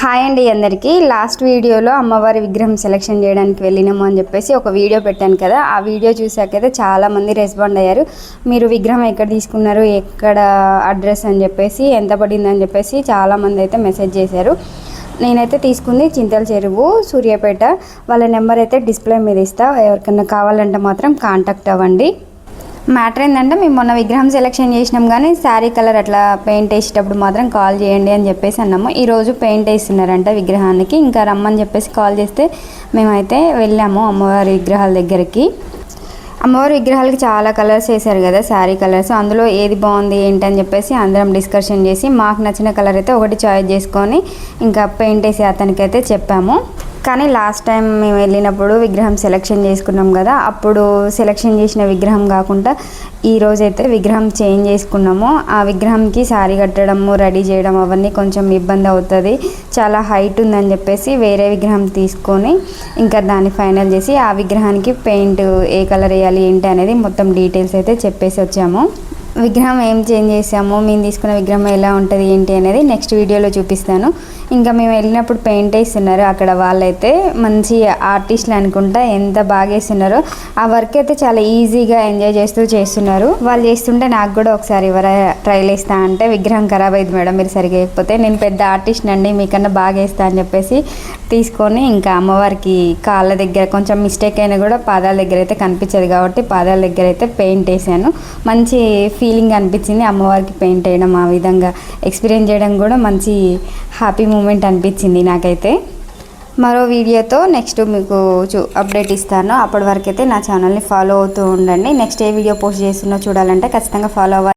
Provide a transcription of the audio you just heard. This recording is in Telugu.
హాయ్ అండి అందరికీ. లాస్ట్ వీడియోలో అమ్మవారి విగ్రహం సెలెక్షన్ చేయడానికి వెళ్ళినాము అని చెప్పేసి ఒక వీడియో పెట్టాను కదా. ఆ వీడియో చూసాకైతే చాలా మంది రెస్పాండ్ అయ్యారు. మీరు విగ్రహం ఎక్కడ తీసుకున్నారు ఎక్కడ అడ్రస్ అని చెప్పేసి ఎంత పడింది అని చెప్పేసి చాలా మంది అయితే మెసేజ్ చేశారు. నేనైతే తీసుకుంది చింతల చెరువు సూర్యాపేట. వాళ్ళ నెంబర్ అయితే డిస్ప్లే మీద ఇస్తా. ఎవరికైనా కావాలంటే మాత్రం కాంటాక్ట్ అవ్వండి. మ్యాటర్ ఏంటంటే మేము మొన్న విగ్రహం సెలెక్షన్ చేసినాం కానీ శారీ కలర్ అట్లా పెయింట్ వేసేటప్పుడు మాత్రం కాల్ చేయండి అని చెప్పేసి అన్నాము. ఈరోజు పెయింట్ వేస్తున్నారంట విగ్రహానికి. ఇంకా రమ్మని చెప్పేసి కాల్ చేస్తే మేమైతే వెళ్ళాము అమ్మవారి విగ్రహాల దగ్గరికి. అమ్మవారి విగ్రహాలకి చాలా కలర్స్ వేశారు కదా శారీ కలర్స్. అందులో ఏది బాగుంది ఏంటని చెప్పేసి అందరం డిస్కషన్ చేసి మాకు నచ్చిన కలర్ అయితే ఒకటి చాయిస్ చేసుకొని ఇంకా పెయింట్ వేసి అతనికైతే చెప్పాము. కానీ లాస్ట్ టైం మేము వెళ్ళినప్పుడు విగ్రహం సెలెక్షన్ చేసుకున్నాం కదా అప్పుడు సెలెక్షన్ చేసిన విగ్రహం కాకుండా ఈ విగ్రహం చేంజ్ చేసుకున్నాము. ఆ విగ్రహంకి సారీ కట్టడము రెడీ చేయడం అవన్నీ కొంచెం ఇబ్బంది అవుతుంది. చాలా హైట్ ఉందని చెప్పేసి వేరే విగ్రహం తీసుకొని ఇంకా దాన్ని ఫైనల్ చేసి ఆ విగ్రహానికి పెయింట్ ఏ కలర్ వేయాలి ఏంటి అనేది మొత్తం డీటెయిల్స్ అయితే చెప్పేసి వచ్చాము. విగ్రహం ఏం చేంజ్ చేసాము మేము తీసుకున్న విగ్రహం ఎలా ఉంటుంది ఏంటి అనేది నెక్స్ట్ వీడియోలో చూపిస్తాను. ఇంకా మేము వెళ్ళినప్పుడు పెయింట్ వేస్తున్నారు. అక్కడ వాళ్ళైతే మంచి ఆర్టిస్టులు అనుకుంటా ఎంత బాగా వేస్తున్నారో ఆ వర్క్ అయితే చాలా ఈజీగా ఎంజాయ్ చేస్తూ చేస్తున్నారు. వాళ్ళు చేస్తుంటే నాకు కూడా ఒకసారి ఎవర ట్రైల్ వేస్తా అంటే విగ్రహం ఖరాబ్ అయింది మేడం మీరు సరిగా వేయకపోతే నేను పెద్ద ఆర్టిస్ట్ అండి మీకన్నా బాగా వేస్తా అని చెప్పేసి తీసుకొని ఇంకా అమ్మవారికి కాళ్ళ దగ్గర కొంచెం మిస్టేక్ అయినా కూడా పాదాల దగ్గర అయితే కనిపించదు కాబట్టి పాదాల దగ్గర అయితే పెయింట్ వేసాను. మంచి ఫీలింగ్ అనిపించింది. అమ్మవారికి పెయింట్ వేయడం ఆ విధంగా ఎక్స్పీరియన్స్ చేయడం కూడా మంచి హ్యాపీ మూమెంట్ అనిపించింది నాకైతే. మరో వీడియోతో నెక్స్ట్ మీకు చూ అప్డేట్ ఇస్తాను. అప్పటి వరకు అయితే నా ఛానల్ని ఫాలో అవుతూ ఉండండి. నెక్స్ట్ ఏ వీడియో పోస్ట్ చేస్తున్నా చూడాలంటే ఖచ్చితంగా ఫాలో అవ్వాలి.